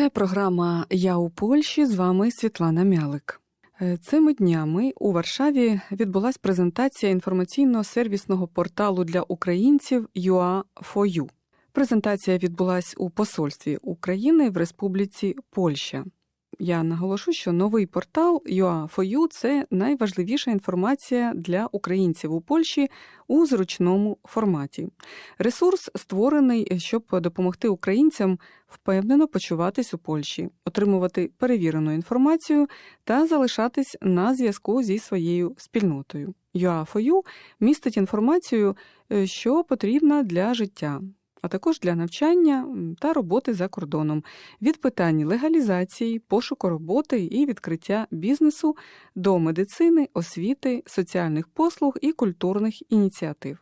Це програма Я у Польщі. З вами Світлана Мялик. Е, Цими днями у Варшаві відбулася презентація інформаційно-сервісного порталу для українців UA4U. Презентація відбулась у посольстві України в Республіці Польща. Я наголошу, що новий портал UA4U – це найважливіша інформація для українців у Польщі у зручному форматі. Ресурс створений, щоб допомогти українцям впевнено почуватись у Польщі, отримувати перевірену інформацію та залишатись на зв'язку зі своєю спільнотою. UA4U містить інформацію, е, що потрібна для життя, а також для навчання та роботи за кордоном, від питань легалізації, пошуку роботи і відкриття бізнесу до медицини, освіти, соціальних послуг і культурних ініціатив.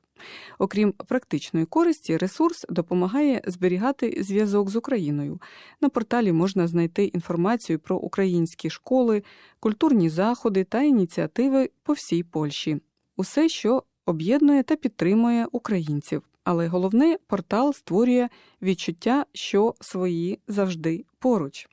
Окрім практичної користі, ресурс допомагає зберігати зв'язок з Україною. На порталі можна знайти інформацію про українські школи, культурні заходи та ініціативи по всій Польщі. Усе, що об'єднує та підтримує українців. Але головне, портал створює відчуття, що свої завжди поруч.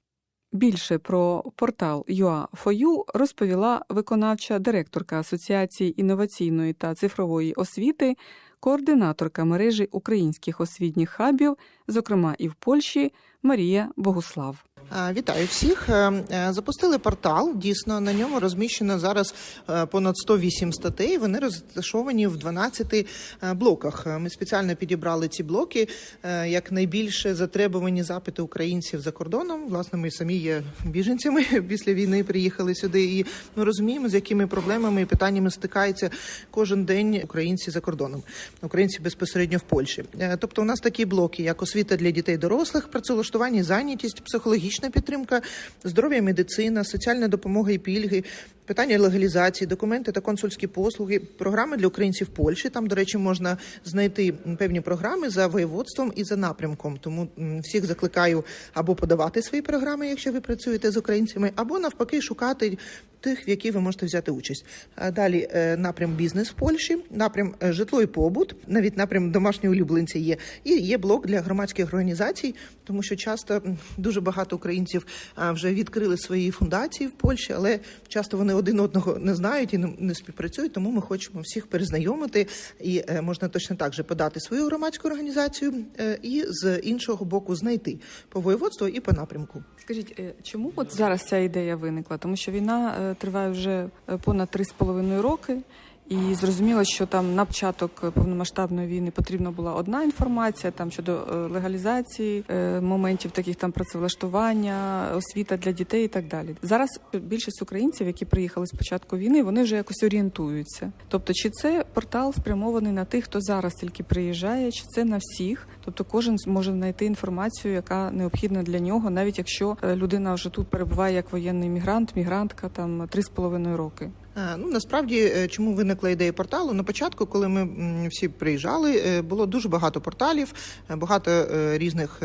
Більше про портал UA4U розповіла виконавча директорка Асоціації інноваційної та цифрової освіти, координаторка мережі українських освітніх хабів, зокрема і в Польщі, Марія Богуслав. Вітаю всіх. Е, е, Запустили портал. Дійсно, на ньому розміщено зараз е, понад 108 статей. Вони розташовані в 12 е, блоках. Ми спеціально підібрали ці блоки як найбільше затребувані запити українців за кордоном. Власне, ми самі є біженцями після війни. Приїхали сюди, і ми розуміємо, з якими проблемами і питаннями стикаються кожен день українці за кордоном, українці безпосередньо в Польщі. Тобто, у нас такі блоки, як освіта для дітей дорослих, працевлаштування, зайнятість, психологічна підтримка, здоров'я, медицина, соціальна допомога і пільги. Питання легалізації, документи та консульські послуги, програми для українців Польщі. Там, до речі, можна знайти певні програми за воєводством і за напрямком. Тому всіх закликаю або подавати свої програми, якщо ви працюєте з українцями, або навпаки шукати тих, в які ви можете взяти участь. Далі е, напрям бізнес в Польщі, напрям е, житло і побут, навіть напрям домашні улюбленці є. І є блок для громадських організацій, тому що часто дуже багато українців вже відкрили свої фундації в Польщі, але часто вони один одного не знають і не, не співпрацюють. Тому ми хочемо всіх перезнайомити і е, можна точно так же подати свою громадську організацію е, і з іншого боку знайти по воєводству і по напрямку. Скажіть, е, чому от зараз ця ідея виникла? Тому що війна е, триває вже понад 3,5 роки. І зрозуміло, що там на початок повномасштабної війни потрібна була одна інформація там щодо е, легалізації, е, моментів таких там працевлаштування, освіта для дітей і так далі. Зараз більшість українців, які приїхали з початку війни, вони вже якось орієнтуються. Тобто, чи це портал спрямований на тих, хто зараз тільки приїжджає, чи це на всіх? Тобто, кожен зможе знайти інформацію, яка необхідна для нього, навіть якщо е, людина вже тут перебуває як воєнний мігрант, мігрантка там 3,5 роки. Е, Ну насправді, е, чому виникла ідея порталу? На початку, коли ми всі приїжджали, е, було дуже багато порталів, багато різних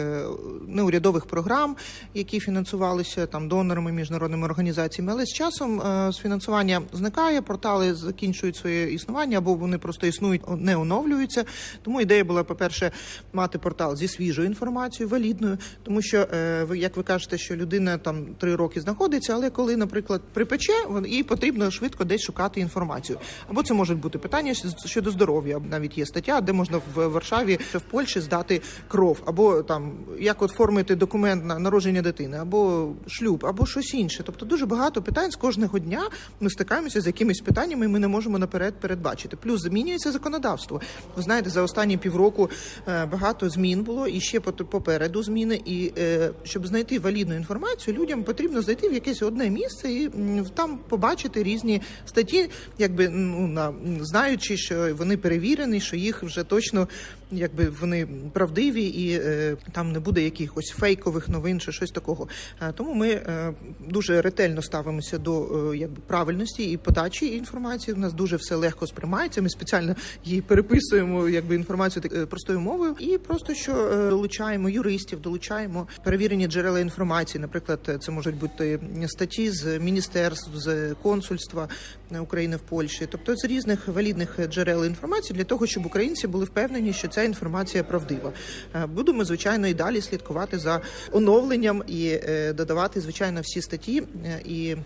неурядових програм, які фінансувалися там донорами, міжнародними організаціями. Але з часом з фінансування зникає, портали закінчують своє існування або вони просто існують, не оновлюються. Тому ідея була, по-перше, мати портал зі свіжою інформацією, валідною, тому що як ви кажете, що людина там три роки знаходиться, але коли, наприклад, припече, їй потрібно швидко десь шукати інформацію. Або це можуть бути питання щодо здоров'я. Навіть є стаття, де можна в Варшаві в Польщі здати кров, або там як оформити документ на народження дитини, або шлюб, або щось інше. Тобто дуже багато питань з кожного дня ми стикаємося з якимись питаннями, і ми не можемо наперед передбачити. Плюс змінюється законодавство. Ви знаєте, за останні півроку е, багато змін було і ще попереду зміни. І е, щоб знайти валідну інформацію, людям потрібно зайти в якесь одне місце і там побачити різні статті, якби ну на знаючи, що вони перевірені, що їх вже точно якби вони правдиві і е, там не буде якихось фейкових новин чи щось такого. Е, тому ми е, дуже ретельно ставимося до е, якби правильності і подачі інформації. У нас дуже все легко сприймається. Ми спеціально її переписуємо, якби інформацію так, е, простою мовою, і просто що е, долучаємо юристів, долучаємо перевірені джерела інформації. Наприклад, е, це можуть бути статті з міністерств, з консульства, е, України в Польщі, тобто з різних валідних джерел інформації для того, щоб українці були впевнені, що ця інформація правдива. Е, Будемо звичайно і далі слідкувати за оновленням і е, додавати звичайно всі статті е, і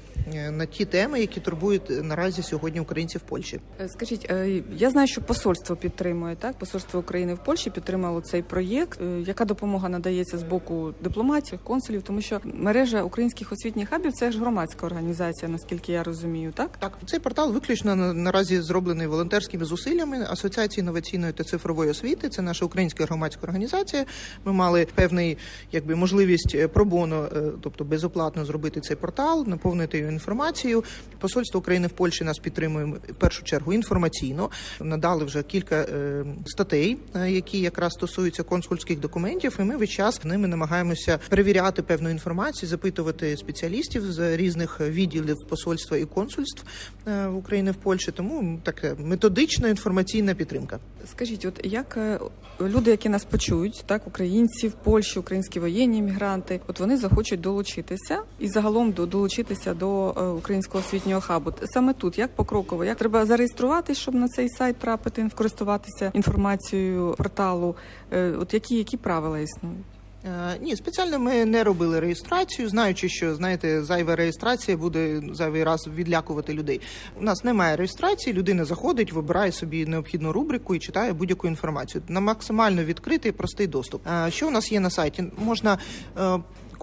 на ті теми, які турбують наразі сьогодні українців в Польщі. Скажіть, я знаю, що посольство підтримує так. Посольство України в Польщі підтримало цей проєкт. Яка допомога надається з боку дипломатів, консулів? Тому що мережа українських освітніх хабів це ж громадська організація, наскільки я розумію, так? Так, цей портал виключно на- наразі зроблений волонтерськими зусиллями Асоціації інноваційної та цифрової освіти. Це наша українська громадська організація. Ми мали певний якби можливість е, пробоно, е, тобто безоплатно зробити цей портал, наповнити його інформацією. Посольство України в Польщі нас підтримує в першу чергу інформаційно. Надали вже кілька е, статей, які якраз стосуються консульських документів. І ми весь час ними намагаємося перевіряти певну інформацію, запитувати спеціалістів з різних відділів посольства і консульств е, в Польщі. Тому така методична інформаційна підтримка. Скажіть, от як люди, які нас почують, так українці в Польщі, українські воєнні мігранти, от вони захочуть долучитися і загалом до долучитися до е, українського освітнього хабу. Саме тут, як покроково, як треба зареєструватися, щоб на цей сайт трапити, користуватися інформацією порталу. Е, От які, які правила існують? Е, Ні, спеціально ми не робили реєстрацію, знаючи, що знаєте, зайва реєстрація буде зайвий раз відлякувати людей. У нас немає реєстрації, людина заходить, вибирає собі необхідну рубрику і читає будь-яку інформацію. На максимально відкритий простий доступ. Е, Що у нас є на сайті? Можна.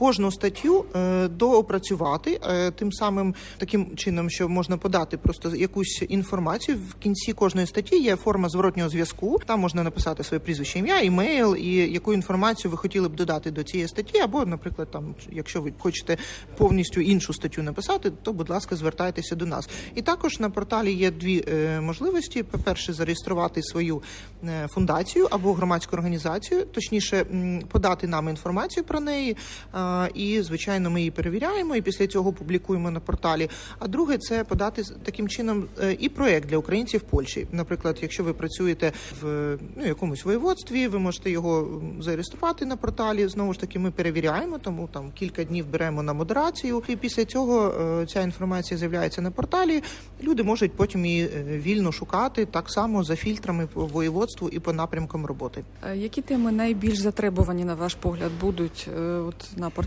Кожну статтю е, доопрацювати е, тим самим таким чином, що можна подати просто якусь інформацію. В кінці кожної статті є форма зворотнього зв'язку. Там можна написати своє прізвище, ім'я, імейл і яку інформацію ви хотіли б додати до цієї статті, або, наприклад, там, якщо ви хочете повністю іншу статтю написати, то будь ласка, звертайтеся до нас. І також на порталі є дві е, можливості: по-перше, зареєструвати свою фундацію або громадську організацію, точніше подати нам інформацію про неї. І звичайно, ми її перевіряємо і після цього публікуємо на порталі. А друге це подати таким чином е, і проект для українців в Польщі. Наприклад, якщо ви працюєте в ну, якомусь воєводстві, ви можете його зареєструвати на порталі. Знову ж таки, ми перевіряємо, тому там кілька днів беремо на модерацію. І після цього е, ця інформація з'являється на порталі. Люди можуть потім її е, вільно шукати так само за фільтрами по воєводству і по напрямкам роботи. Які теми найбільш затребувані, на ваш погляд, будуть от на порталі?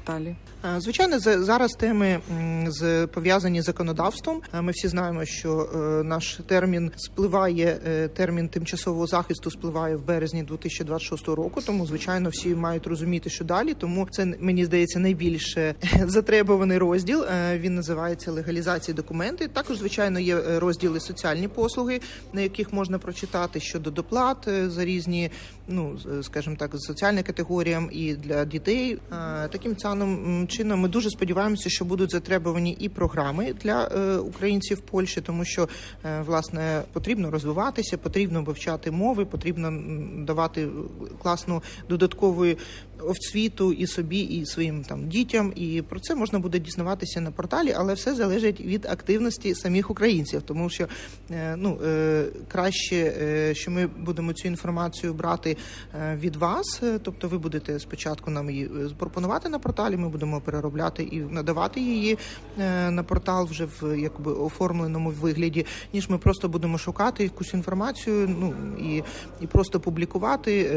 Е, Звичайно, за- зараз теми з пов'язані з законодавством. Е, Ми всі знаємо, що е, наш термін спливає, термін тимчасового захисту спливає в березні 2026 року. Тому, звичайно, всі мають розуміти, що далі. Тому це мені здається найбільш е, затребуваний розділ. Він називається легалізація документів. Також, звичайно, є розділи соціальні послуги, на яких можна прочитати щодо доплат за різні, ну з- скажімо так, соціальним категоріям і для дітей. Е, Таким самим чином ми дуже сподіваємося, що будуть затребувані і програми для е, українців в Польщі, тому що е, власне потрібно розвиватися, потрібно вивчати мови, потрібно давати класну додаткову освіту і собі, і своїм там дітям. І про це можна буде дізнаватися на порталі, але все залежить від активності самих українців, тому що е, ну е, краще, е, що ми будемо цю інформацію брати від вас, тобто ви будете спочатку нам її пропонувати на порталі. Ми будемо переробляти і надавати її на портал вже в якби оформленому вигляді, ніж ми просто будемо шукати якусь інформацію. Ну і, і просто публікувати.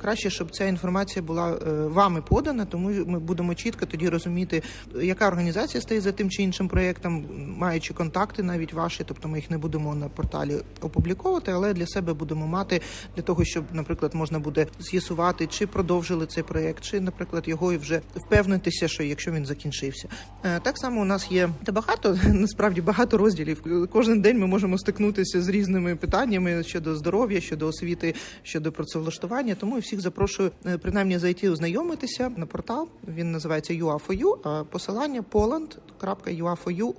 Краще, щоб ця інформація була вами подана, тому ми будемо чітко тоді розуміти, яка організація стоїть за тим чи іншим проєктом, маючи контакти навіть ваші, тобто ми їх не будемо на порталі опубліковувати, але для себе будемо мати для того, щоб, наприклад, можна буде з'ясувати, чи продовжили цей проєкт, чи, наприклад, його і вже впевнитися, що якщо він закінчився. Е, Так само у нас є та багато насправді багато розділів. Кожен день ми можемо стикнутися з різними питаннями щодо здоров'я, щодо освіти, щодо працевлаштування. Тому я всіх запрошую е, принаймні зайти ознайомитися на портал. Він називається UA4U, а посилання poland.ua4u.org.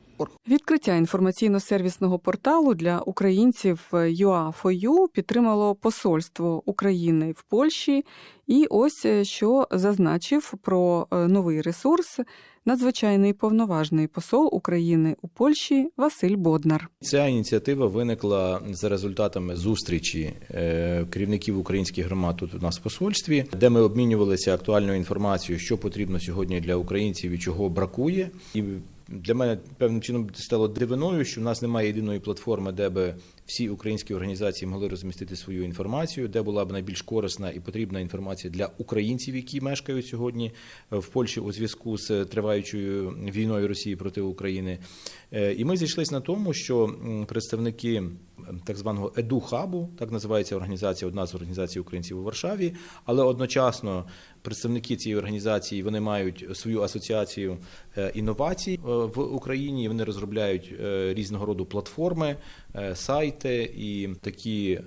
Відкриття інформаційно-сервісного порталу для українців UA4U підтримало посольство України в Польщі. І ось е, що зазначив про е, новий ресурс надзвичайний повноважний посол України у Польщі Василь Боднар. Ця ініціатива виникла за результатами зустрічі е, керівників українських громад тут у нас в посольстві, де ми обмінювалися актуальною інформацією, що потрібно сьогодні для українців і чого бракує. І Для мене певним чином стало дивиною, що в нас немає єдиної платформи, де би всі українські організації могли розмістити свою інформацію, де була б найбільш корисна і потрібна інформація для українців, які мешкають сьогодні в Польщі у зв'язку з триваючою війною Росії проти України. Е, І ми зійшлися на тому, що представники так званого еду-хабу, так називається організація, одна з організацій українців у Варшаві, але одночасно представники цієї організації вони мають свою асоціацію е, інновацій е, в Україні. Вони розробляють е, різного роду платформи, сайти і такі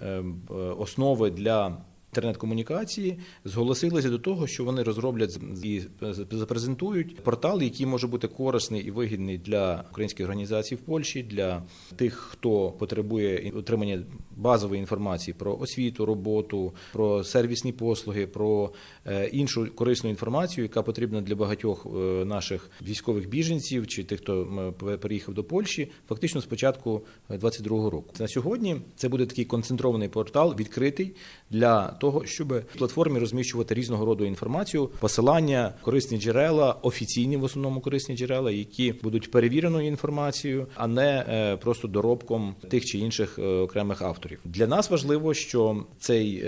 основи для. Інтернет-комунікації зголосилися до того, що вони розроблять і запрезентують портал, який може бути корисний і вигідний для українських організацій в Польщі, для тих, хто потребує отримання базової інформації про освіту, роботу, про сервісні послуги, про е, іншу корисну інформацію, яка потрібна для багатьох е, наших військових біженців чи тих, хто переїхав до Польщі, фактично з початку 22-го року. На сьогодні це буде такий концентрований портал, відкритий для того, щоб в платформі розміщувати різного роду інформацію, посилання, корисні джерела, офіційні в основному корисні джерела, які будуть перевіреною інформацією, а не е, просто доробком тих чи інших е, окремих авторів. Для нас важливо, що цей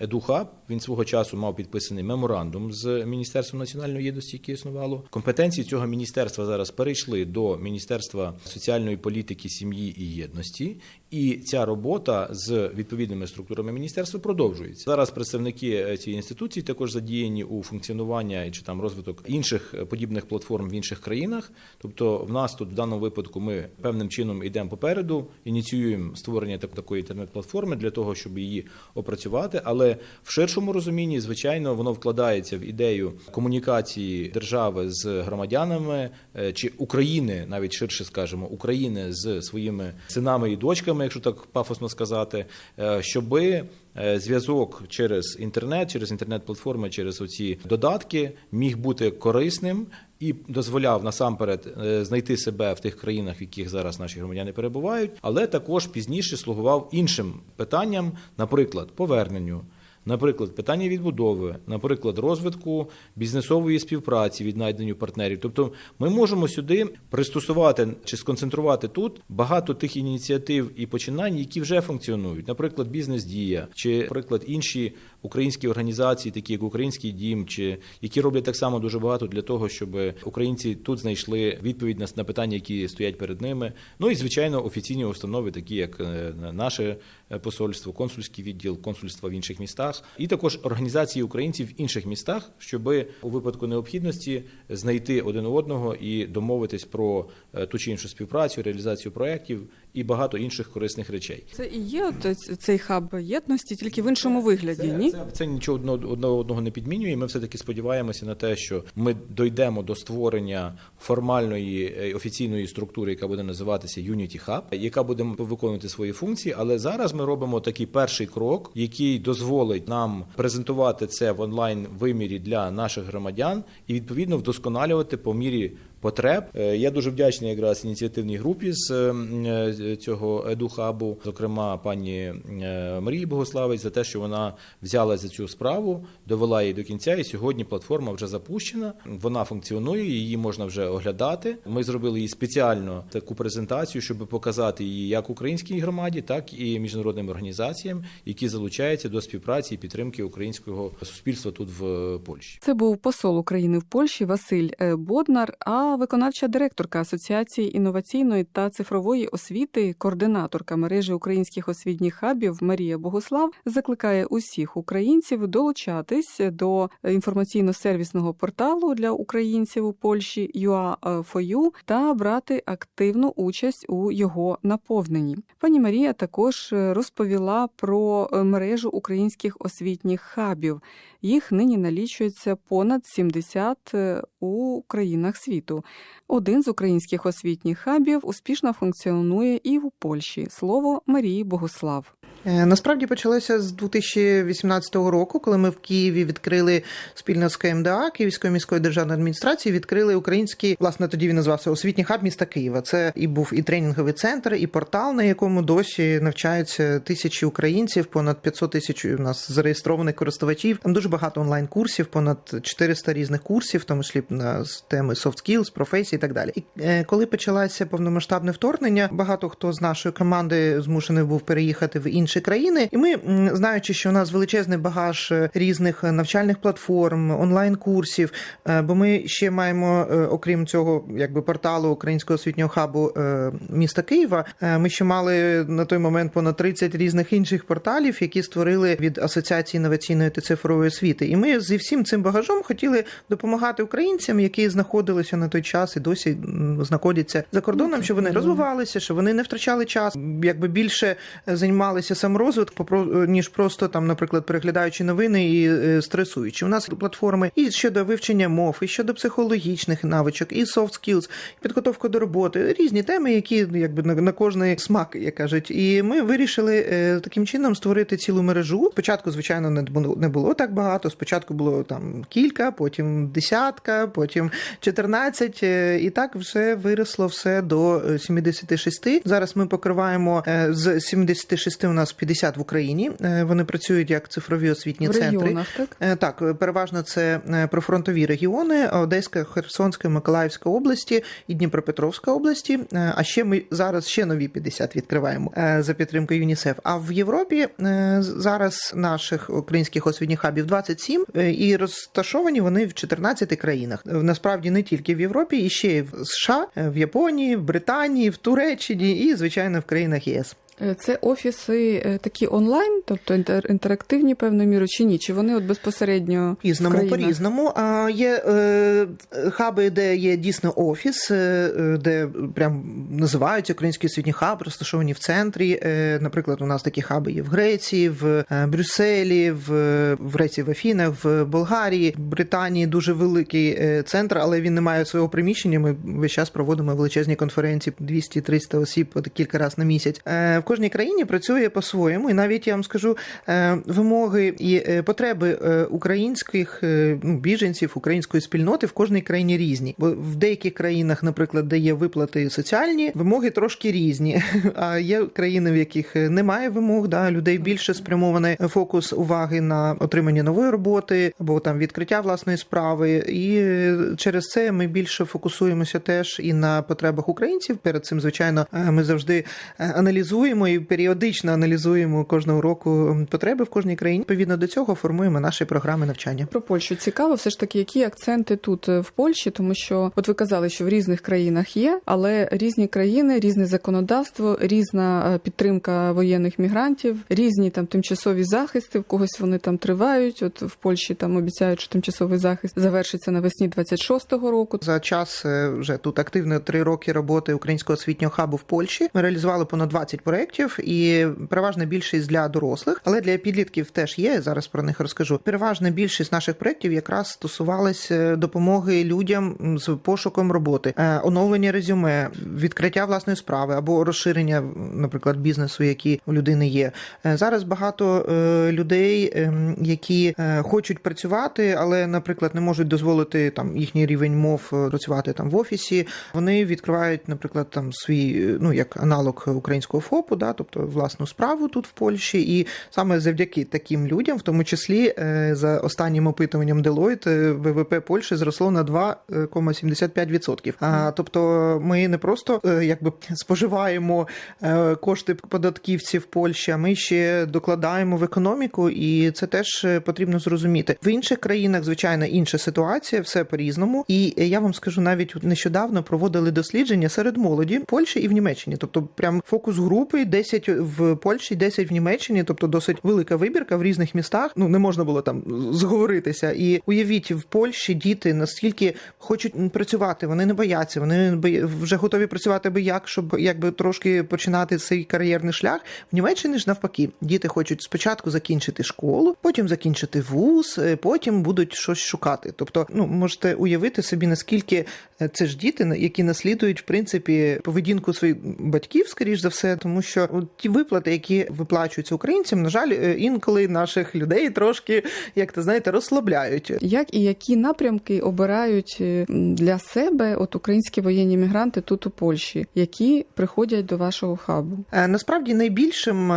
едухаб він свого часу мав підписаний меморандум з Міністерством національної єдності, яке існувало. Компетенції цього міністерства зараз перейшли до Міністерства соціальної політики, сім'ї і єдності. І ця робота з відповідними структурами міністерства продовжується. Зараз представники е, цієї інституції також задіяні у функціонування чи там розвиток інших е, подібних платформ в інших країнах. Тобто, в нас тут в даному випадку ми певним чином йдемо попереду, ініціюємо створення так- такої інтернет-платформи для того, щоб її опрацювати. Але в ширшому розумінні, звичайно, воно вкладається в ідею комунікації держави з громадянами е, чи України, навіть ширше скажемо, України з своїми синами і дочками, якщо так пафосно сказати, е, щоби е, зв'язок через інтернет, через інтернет-платформи, через оці додатки міг бути корисним і дозволяв насамперед знайти себе в тих країнах, в яких зараз наші громадяни перебувають, але також пізніше слугував іншим питанням, наприклад, поверненню. Наприклад, питання відбудови, наприклад, розвитку бізнесової співпраці, віднайденню партнерів. Тобто, ми можемо сюди пристосувати чи сконцентрувати тут багато тих ініціатив і починань, які вже функціонують. Наприклад, бізнес-дія, чи, наприклад, інші українські організації, такі як Український дім, чи які роблять так само дуже багато для того, щоб українці тут знайшли відповідь на, питання, які стоять перед ними. Ну і звичайно, офіційні установи, такі як е, наше е, посольство, консульський відділ, консульства в інших містах, і також організації українців в інших містах, щоб у випадку необхідності знайти один одного і домовитись про е, ту чи іншу співпрацю, реалізацію проєктів і багато інших корисних речей. Це і є цей хаб єдності, тільки в іншому вигляді. Це, ні? це, це нічого одного, одного одного не підмінює. Ми все таки сподіваємося на те, що ми дійдемо до створення формальної е, офіційної структури, яка буде називатися Unity Hub, яка буде виконувати свої функції. Але зараз ми робимо такий перший крок, який дозволить нам презентувати це в онлайн вимірі для наших громадян і відповідно вдосконалювати по мірі. Потреб Е, я дуже вдячний якраз ініціативній групі з е, цього едухабу, зокрема пані е, Марії Богославець, за те, що вона взяла за цю справу, довела її до кінця. І сьогодні платформа вже запущена. Вона функціонує, її можна вже оглядати. Ми зробили їй спеціально таку презентацію, щоб показати її як українській громаді, так і міжнародним організаціям, які залучаються до співпраці і підтримки українського суспільства тут в Польщі. Це був посол України в Польщі Василь е, Боднар, а виконавча директорка Асоціації інноваційної та цифрової освіти, координаторка мережі українських освітніх хабів Марія Богослав закликає усіх українців долучатись до інформаційно-сервісного порталу для українців у Польщі UA4U та брати активну участь у його наповненні. Пані Марія також е, розповіла про е, мережу українських освітніх хабів. Їх нині налічується понад 70 е, у країнах світу. Один з українських освітніх хабів успішно функціонує і у Польщі. Слово Марії Богослав. Е, Насправді почалося з 2018 року, коли ми в Києві відкрили спільно з КМДА Київської міської державної адміністрації, відкрили український, власне, тоді він називався освітній хаб міста Києва. Це і був і тренінговий центр, і портал, на якому досі навчаються тисячі українців, понад 500 тисяч у нас зареєстрованих користувачів. Там дуже багато онлайн-курсів, понад 400 різних курсів, в тому числі на теми soft skills, професії і так далі. І е, коли почалося повномасштабне вторгнення, багато хто з нашої команди змушений був переїхати в інші країни. І ми, знаючи, що у нас величезний багаж е, різних навчальних платформ, онлайн-курсів, е, бо ми ще маємо, е, окрім цього, якби порталу українського освітнього хабу е, міста Києва. е, Ми ще мали на той момент понад 30 різних інших порталів, які створили від асоціації інноваційної та цифрової освіти. І ми зі всім цим багажом хотіли допомагати українцям, які знаходилися на той час і досі знаходяться за кордоном, щоб вони розвивалися, щоб вони не втрачали час, якби більше е, займалися саморозвитком, попро- ніж просто там, наприклад, переглядаючи новини і е, стресуючи. У нас платформи і щодо вивчення мов, і щодо психологічних навичок, і soft skills, і підготовка до роботи, різні теми, які якби на, кожний смак, як кажуть. І ми вирішили е, таким чином створити цілу мережу. Спочатку, звичайно, не було не було так багато. Спочатку було там кілька, потім десятка, потім 14, е, і так вже виросло все до е, 76. Зараз ми покриваємо е, з 76 у нас 50 в Україні. Е, Вони працюють як цифрові освітні В центри. регіонах, так? Е, Так, переважно це е, прифронтові регіони Одеська, Херсонська, Миколаївська області і Дніпропетровська області. А ще ми зараз ще нові 50 відкриваємо за підтримкою ЮНІСЕФ. А в Європі зараз наших українських освітніх хабів 27, е, і розташовані вони в 14 країнах. Насправді не тільки в Європі, і ще й в США, в Японії, в Британії, в Туреччині і звичайно в країнах ЄС. Е, Це офіси е, такі онлайн, тобто інтер- інтерактивні певною мірою, чи ні? Чи вони от безпосередньо Різному по різному. А є е, хаби, де є дійсно офіс, е, де прям називаються український освітній хаб, розташовані в центрі. Е, наприклад, у нас такі хаби є в Греції, в Брюсселі, в, в Греції, в Афінах, в Болгарії, в Британії дуже великий центр, але він не має свого приміщення. Ми весь час проводимо величезні конференції 200-300 осіб кілька разів на місяць. Кожній країні працює по-своєму, і навіть я вам скажу е, вимоги і е, потреби е, українських ну, біженців, української спільноти в кожній країні різні. Бо в деяких країнах, наприклад, де є виплати соціальні, вимоги трошки різні. А є країни, в яких немає вимог, да, людей більше спрямований фокус уваги на отримання нової роботи або там відкриття власної справи. І через це ми більше фокусуємося теж і на потребах українців. Перед цим, звичайно, ми завжди е, аналізуємо і періодично аналізуємо кожного року потреби в кожній країні. Відповідно до цього формуємо наші програми навчання. Про Польщу цікаво, все ж таки, які акценти тут е, в Польщі, тому що от ви казали, що в різних країнах є, але різні країни, різне законодавство, різна е, підтримка воєнних мігрантів, різні там тимчасові захисти. В когось вони там тривають. От в Польщі там обіцяють, що тимчасовий захист завершиться навесні 26-го року. За час е, вже тут активно три роки роботи українського освітнього хабу в Польщі. Ми реалізували понад 20 проєктів, і переважна більшість для дорослих, але для підлітків теж є. Зараз про них розкажу. Переважна більшість наших проєктів якраз стосувалися допомоги людям з пошуком роботи, е, оновлення резюме, відкриття власної справи або розширення, наприклад, бізнесу, який у людини є. Е, Зараз багато е, людей, ем, які е, хочуть працювати, але, наприклад, не можуть дозволити там їхній рівень мов е, працювати там в офісі. Вони відкривають, наприклад, там свій е, ну як аналог українського ФОПу, да, тобто власну справу тут в Польщі, і саме завдяки таким людям, в тому числі е, за останнім опитуванням Deloitte, е, ВВП Польщі зросло на 2,75%. А тобто, ми не просто е, якби споживаємо кошти податківців Польщі, а ми ще докладаємо в економіку, і це теж потрібно зрозуміти. В інших країнах, звичайно, інша ситуація, все по-різному. І е, я вам скажу, навіть нещодавно проводили дослідження серед молоді в Польщі і в Німеччині. Тобто, прям фокус групи 10 в Польщі, 10 в Німеччині, тобто досить велика вибірка в різних містах. Ну не можна було там зговоритися. І уявіть, в Польщі діти настільки хочуть працювати, вони не бояться, вони вже готові працювати би як, щоб якби трошки починати цей кар'єрний шлях. В Німеччині ж навпаки, діти хочуть спочатку закінчити школу, потім закінчити вуз, е, потім будуть щось шукати. Тобто, ну можете уявити собі, наскільки е, це ж діти, які наслідують в принципі поведінку своїх батьків, скоріш за все, тому що ті виплати, які виплачуються українцям, на жаль, е, інколи наших людей трошки, як то знаєте, розслабляють. Як і які напрямки обирають е, для себе от українські воєнні мігранти тут у Польщі, які приходять до вашого хабу? Е, Насправді найбільшим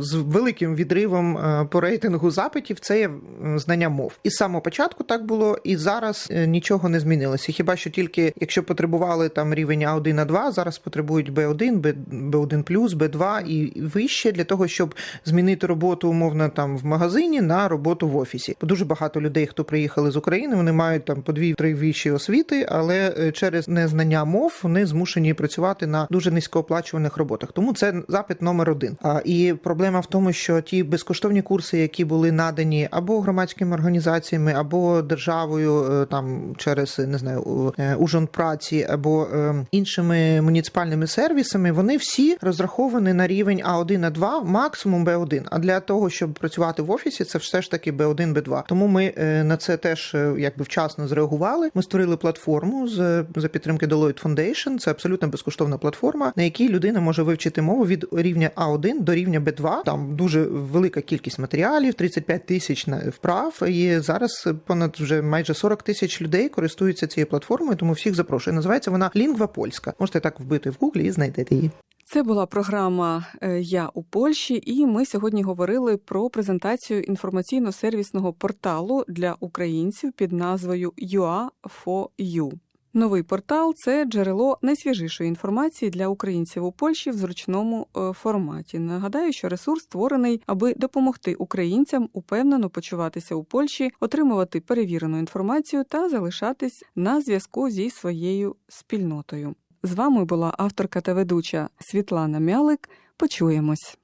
з великим відривом по рейтингу запитів це є знання мов. І з самого початку так було, і зараз нічого не змінилося. Хіба що тільки якщо потребували там рівень А1, А2, зараз потребують Б1, Б- Б1+, Б2 і вище для того, щоб змінити роботу умовно там в магазині на роботу в офісі. Бо дуже багато людей, хто приїхали з України, вони мають там по дві-три вищі освіти, але е, через незнання мов вони змушені працювати на дуже низькооплачуваних роботах. Тому це запит номер один. А і проблема в тому, що ті безкоштовні курси, які були надані або громадськими організаціями, або державою, е, там через не знаю е, Ужонпраці, або е, іншими муніципальними сервісами, вони всі розраховані на рівень А1, А2, максимум Б1. А для того, щоб працювати в офісі, це все ж таки Б1, Б2. Тому ми е, на це теж е, якби вчасно зреагували. Ми створили платформу з за підтримки Deloitte Foundation. Це абсолютно безкоштовна платформа, на якій людина може вивчити мову від рівня А1 до рівня Б2. Там дуже велика кількість матеріалів, 35 тисяч вправ. І зараз понад вже майже 40 тисяч людей користуються цією платформою, тому всіх запрошую. Називається вона Лінгва Польська. Можете так вбити в гуглі і знайдете її. Це була програма е, Я у Польщі, і ми сьогодні говорили про презентацію інформаційно-сервісного порталу для українців під назвою UA4U. Новий портал це джерело найсвіжішої інформації для українців у Польщі в зручному е, форматі. Нагадаю, що ресурс створений, аби допомогти українцям упевнено почуватися у Польщі, отримувати перевірену інформацію та залишатись на зв'язку зі своєю спільнотою. З вами була авторка та ведуча Світлана Мялик. Почуємось.